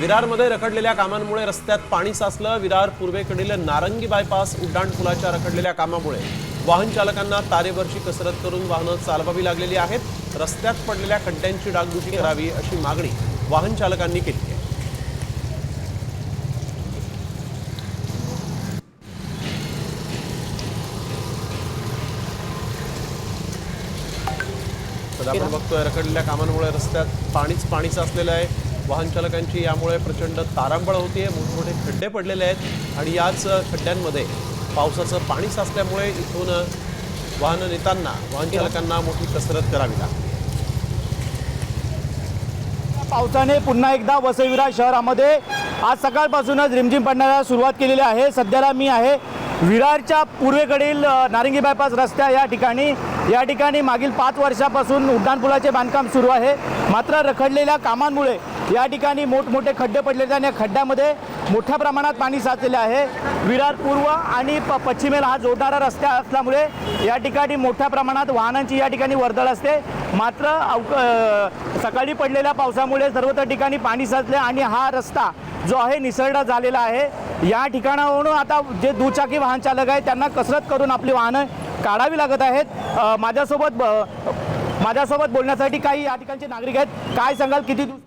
विरारमध्ये रखडलेल्या कामांमुळे रस्त्यात पाणी साचलं. विरार पूर्वेकडील नारंगी बायपास उड्डाण पुलाच्या रखडलेल्या कामामुळे. वाहन चालकांना तारेवरची कसरत करून वाहनं चालवावी लागलेली आहेत. रस्त्यात पडलेल्या खड्ड्यांची डागडुजी करावी अशी मागणी वाहन चालकांनी केली आहे. तर आपण बघतोय रखडलेल्या कामांमुळे रस्त्यात पाणीच पाणी साचलेलं आहे. वाहन चालकांची यामुळे प्रचंड तारांबळ आहे मोठमोठे खड्डे पडलेले आहेत आणि याच खड्ड्यांमध्ये पावसाचं पाणी साचल्यामुळे इथून वाहनं नेताना वाहन चालकांना मोठी कसरत करावी लागते. पावसाने पुन्हा एकदा वसईविरा शहरामध्ये आज सकाळपासूनच रिमझिम पडण्याला सुरुवात केलेली आहे. सध्याला मी आहे विरारच्या पूर्वेकडील नारंगी नारिंगी बायपास रस्त्या या ठिकाणी. या ठिकाणी मागील पाच वर्षापासून उड्डाणपुलाचे बांधकाम सुरू आहे. मात्र रखडलेल्या कामांमुळे या ठिकाणी मोठमोठे खड्डे पडलेले आणि या खड्ड्यामध्ये मोठ्या प्रमाणात पाणी साचलेले आहे. विरार पूर्व आणि प पश्चिमेला हा जोडणारा रस्ता असल्यामुळे या ठिकाणी मोठ्या प्रमाणात वाहनांची या ठिकाणी वर्दळ असते. मात्र अवक सकाळी पडलेल्या पावसामुळे सर्वत्र ठिकाणी पाणी साचले आणि हा रस्ता जो आहे निसरडा झालेला आहे. या ठिकाणावरून आता जे दुचाकी वाहन चालक आहेत त्यांना कसरत करून आपली वाहनं काढावी लागत आहेत. माझ्यासोबत ब- माझ्यासोबत बोलण्यासाठी काही या ठिकाणचे नागरिक आहेत. काय सांगाल? किती दिवस